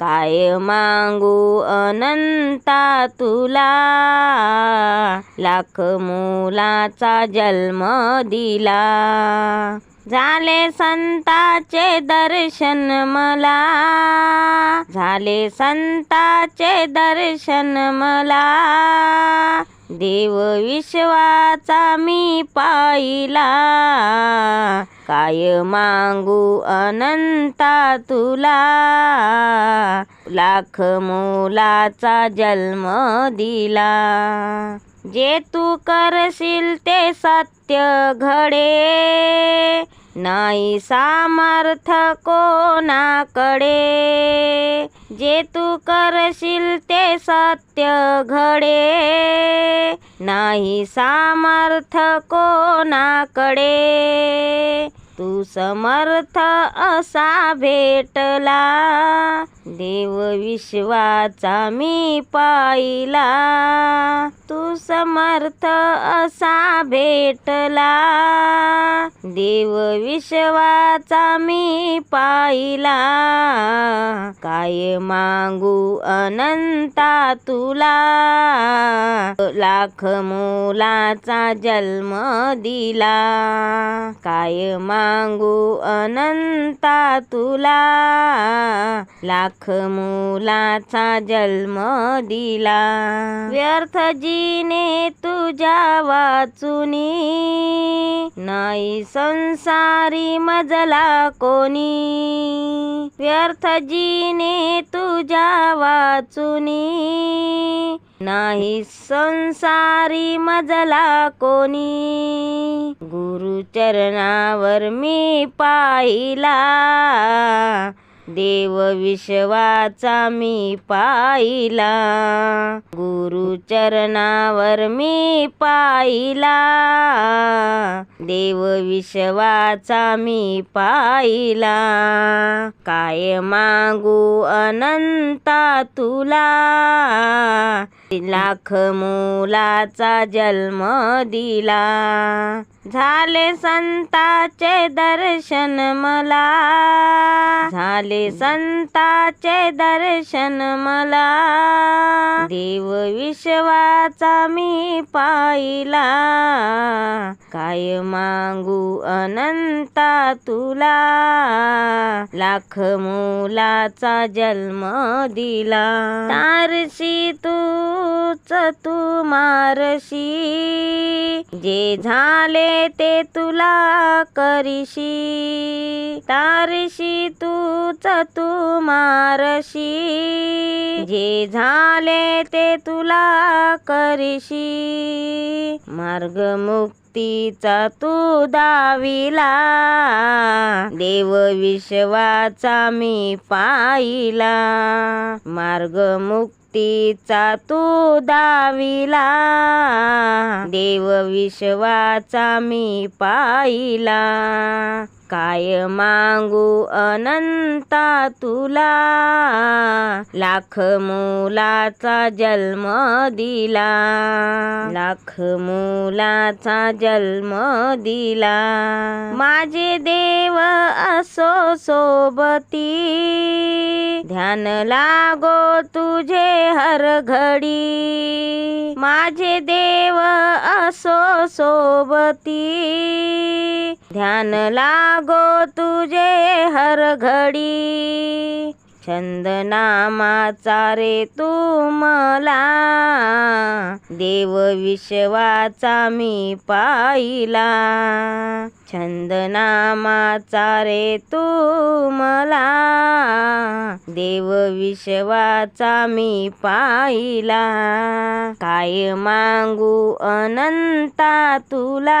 काय मागू अनंता तुला? लाख मुलाचा जन्म दिला. झाले संताचे दर्शन मला. झाले संताचे दर्शन मला. देव विश्वाचा मी पाहिला. काय मागू अनंता तुला? लाख मुलाचा जन्म दिला. जे तू करशील ते सत्य घडे. नाही सामर्थ कोणाकडे. जे तू करशील ते सत्य घडे. नाही सामर्थ कोणाकडे. तू समर्थ असा भेटला. देव विश्वाचा मी पाहिला. तू समर्थ असा भेटला. देव विश्वाचा मी पाहिला. काय मागू अनंता तुला? लाख मुलाचा जन्म दिला. काय सांगू अनंता तुला. लाख मुलाचा जन्म दिला. व्यर्थ जीने तुझ्या वाचुनी. नाही संसारी मजला कोणी. व्यर्थ जीने तुझ्या वाचुनी. नाही संसारी मजला कोणी? गुरुचरणावर मी पाहिला. देव विश्वाचा मी पाहिला. गुरुचरणावर मी पाहिला. देव विश्वाचा मी पाहिला. काय मागू अनंता तुला? लाख मुलाचा जन्म दिला. झाले संताचे दर्शन मला. झाले संताचे दर्शन मला. देव विश्वाचा मी पाहिला. काय मागू अनंता तुला? लाख मुलाचा जन्म दिला. तारशी तूच तू मारशी. जे झाले ते तुला करीशी. तारशी तूच तू मारशी. जे झाले ते तुला करीशी. मार्ग मुक्तीचा तू दाविला. देव विश्वाचा मी पाहिला. मार्ग तिचा तू दाविला. देव विश्वाचा मी पाहिला. काय मागू अनंता तुला? लाख मुलाचा जन्म दिला. लाख मुलाचा जन्म दिला. माझे देव असो सोबती. ध्यान लागो तुझे हर घडी. माझे देव असो सोबती. ध्यान लागो तुझे हर घडी. छंद नामाचा रे तू मला. देव विश्वाचा मी पाहिला. छंद नामाचा रे तू मला. देव विश्वाचा मी पाहिला. काय मागू अनंता तुला.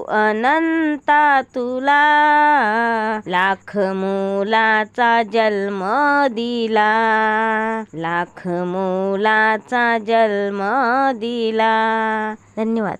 अनंता तुला लाख मुलाचा जन्म दिला लाख मुलाचा जन्म दिला. धन्यवाद.